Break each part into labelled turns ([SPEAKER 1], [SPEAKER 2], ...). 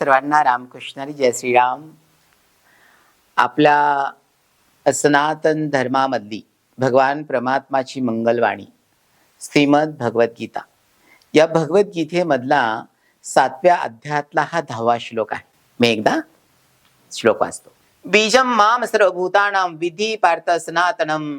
[SPEAKER 1] सर्वांना रामकृष्णरी जय श्रीराम. आपल्या सनातन धर्मामधली भगवान परमात्माची मंगलवाणी श्रीमद भगवद्गीता. या भगवद्गीतेमधला सातव्या अध्यायातला हा दहावा श्लोक आहे. मी एकदा श्लोक वाचतो. बीजम माम सर्वभूतानां विधी पार्थ सनातनम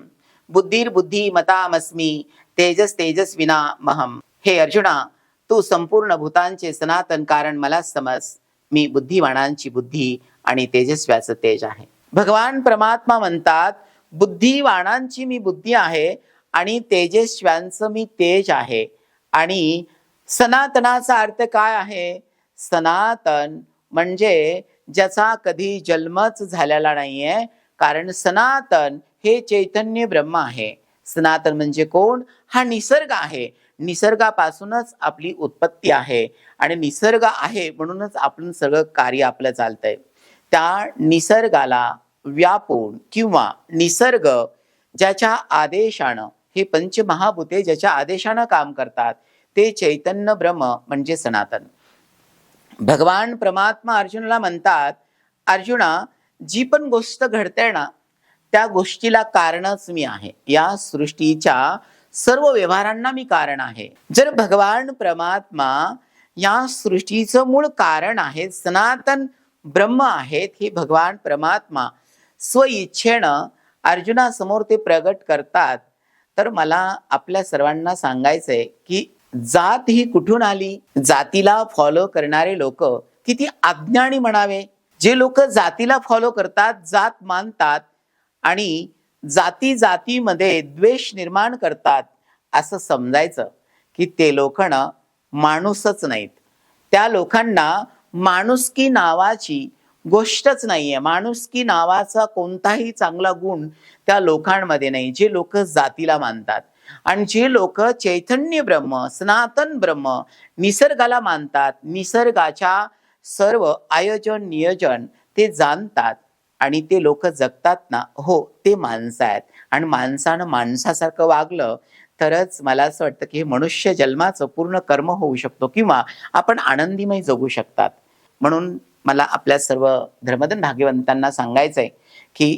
[SPEAKER 1] बुद्धिर्बुद्धी मतामस्मी तेजस तेजस्विना महम हे अर्जुना तू संपूर्ण भूतांचे सनातन कारण मला समज. मी बुद्धिवानांची बुद्धी आणि तेजस्व्याचं तेज आहे. भगवान परमात्मा म्हणतात बुद्धिवानांची मी बुद्धी आहे आणि तेजस्व्यांचं मी तेज आहे. आणि सनातनाचा अर्थ काय आहे? सनातन म्हणजे ज्याचा कधी जन्मच झालेला नाहीये कारण सनातन हे चैतन्य ब्रह्म आहे. सनातन म्हणजे कोण? हा निसर्ग आहे. निसर्गापासूनच आपली उत्पत्ती आहे आणि निसर्ग आहे म्हणूनच आपण सगळं कार्य आपलं चालतंय. त्या निसर्गाला व्यापून किंवा निसर्ग ज्याच्या आदेशानं हे पंचमहाभूते ज्याच्या आदेशानं काम करतात ते चैतन्य ब्रह्म म्हणजे सनातन. भगवान परमात्मा अर्जुनाला म्हणतात अर्जुना जी पण गोष्ट घडते ना त्या गोष्टीला कारणच मी आहे. या सृष्टीच्या सर्व व्यवहारांना मी कारण आहे. जर भगवान परमात्मा या सृष्टीचं मूळ कारण आहे सनातन ब्रह्म आहेत हे भगवान परमात्मा स्व इच्छेनं अर्जुनासमोर ते प्रगट करतात तर मला आपल्या सर्वांना सांगायचंय की जात ही कुठून आली? जातीला फॉलो करणारे लोक किती अज्ञानी म्हणावे. जे लोक जातीला फॉलो करतात जात मानतात आणि जाती जातीमध्ये द्वेष निर्माण करतात असं समजायचं की ते लोकं ना माणूसच नाहीत. त्या लोकांना माणुसकी नावाची गोष्टच नाहीये. माणुसकी नावाचा कोणताही चांगला गुण त्या लोकांमध्ये नाही. जे लोक जातीला मानतात आणि जे लोक चैतन्य ब्रह्म सनातन ब्रह्म निसर्गाला मानतात निसर्गाच्या सर्व आयोजन नियोजन ते जाणतात. आणि ते लोक जगतात ना हो ते माणसं आहेत. आणि माणसानं माणसासारखं वागलं तरच मला असं वाटतं की हे मनुष्य जन्माचं पूर्ण कर्म होऊ शकतो किंवा आपण आनंदीमय जगू शकतात. म्हणून मला आपल्या सर्व धर्मधन भाग्यवंतांना आहे की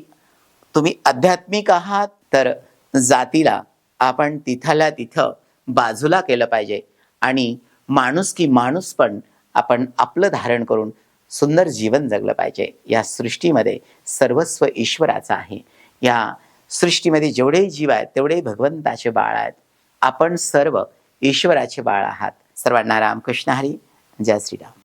[SPEAKER 1] तुम्ही आध्यात्मिक आहात तर जातीला आपण तिथल्या तिथं बाजूला केलं पाहिजे. आणि माणूस की माणूस पण आपण आपलं धारण करून सुंदर जीवन जगलं पाहिजे. या सृष्टीमध्ये सर्वस्व ईश्वराचं आहे. या सृष्टीमध्ये जेवढे जीव आहेत तेवढे भगवंताचे बाळ आहेत. आपण सर्व ईश्वराचे बाळ आहात. सर्वांना रामकृष्ण हरी. जय श्रीराम.